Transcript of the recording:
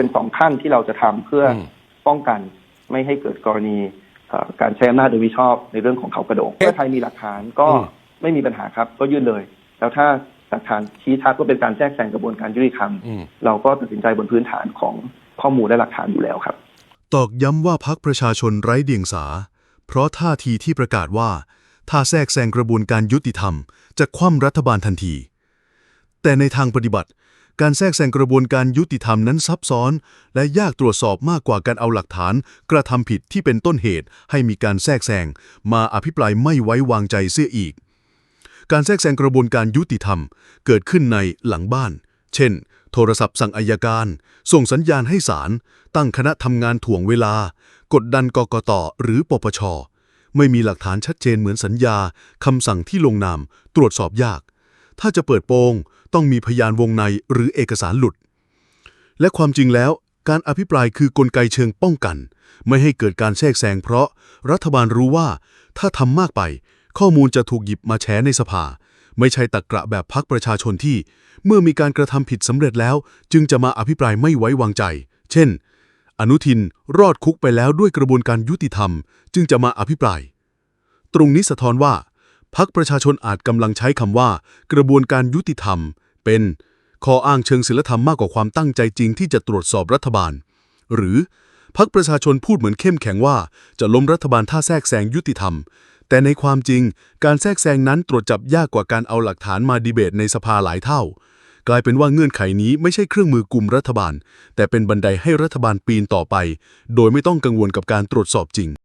เป็นสองขั้นที่เราจะทำเพื่ออมป้องกันไม่ให้เกิดกรณีเอ่อการใช้อำนาจโดยมิชอบในเรื่องของเขากระโดงเพื่อไทยมีหลักฐานก็อืมไม่มีปัญหาครับ ก็ยื่นเลย แล้วถ้าหลักฐานชี้ชัดว่าเป็นการแทรกแซงกระบวนการยุติธรรมอืมเราก็ตัดสินใจบนพื้นฐานของข้อมูลและหลักฐานอยู่แล้วครับ ตอกย้ำว่าพักประชาชนไร้เดียงสา เพราะท่าทีที่ประกาศว่า ถ้าแทรกแซงกระบวนการยุติธรรม จะคว่ำรัฐบาลทันที แต่ในทางปฏิบัติ การแทรกแซงกระบวนการยุติธรรมนั้นซับซ้อน และยากตรวจสอบมากกว่าการเอาหลักฐาน กระทำผิดที่เป็นต้นเหตุ ให้มีการแทรกแซงมาอภิปรายไม่ไว้วางใจเสียอีก การแทรกแซงกระบวนการยุติธรรม เกิดขึ้นในหลังบ้าน เช่น โทรศัพท์สั่งอายการ ส่งสัญญาณให้ศาลตั้งคณะทำงานถ่วงเวลา กดดันกกตหรือปปชไม่มีหลักฐานชัดเจนเหมือนสัญญาคำสั่งที่ลงนาม ตรวจสอบยาก ถ้าจะเปิดโปงต้องมีพยานวงในหรือเอกสารหลุด และความจริงแล้ว การอภิปรายคือกลไกเชิงป้องกัน ไม่ให้เกิดการแทรกแซงเพราะรัฐบาลรู้ว่า ถ้าทำมากไป ข้อมูลจะถูกหยิบมาแฉในสภา ไม่ใช่ตักกระแบบพักประชาชนที่ เมื่อมีการกระทำผิดสำเร็จแล้ว จึงจะมาอภิปรายไม่ไว้วางใจ เช่น อนุทินรอดคุกไปแล้วด้วยกระบวนการยุติธรรม จึงจะมาอภิปราย ตรงนี้สะท้อนว่า พักประชาชนอาจกำลังใช้คำว่า กระบวนการยุติธรรม เป็นข้ออ้างเชิงศีลธรรมมากกว่าความตั้งใจจริงที่จะตรวจสอบรัฐบาล หรือพักประชาชนพูดเหมือนเข้มแข็งว่า จะล้มรัฐบาลถ้าแทรกแซงยุติธรรม แต่ในความจริง การแทรกแซงนั้นตรวจจับยากกว่าการเอาหลักฐานมาดีเบตในสภาหลายเท่า กลายเป็นว่าเงื่อนไขนี้ไม่ใช่เครื่องมือกลุ่มรัฐบาล แต่เป็นบันไดให้รัฐบาลปีนต่อไป โดยไม่ต้องกังวลกับการตรวจสอบจริง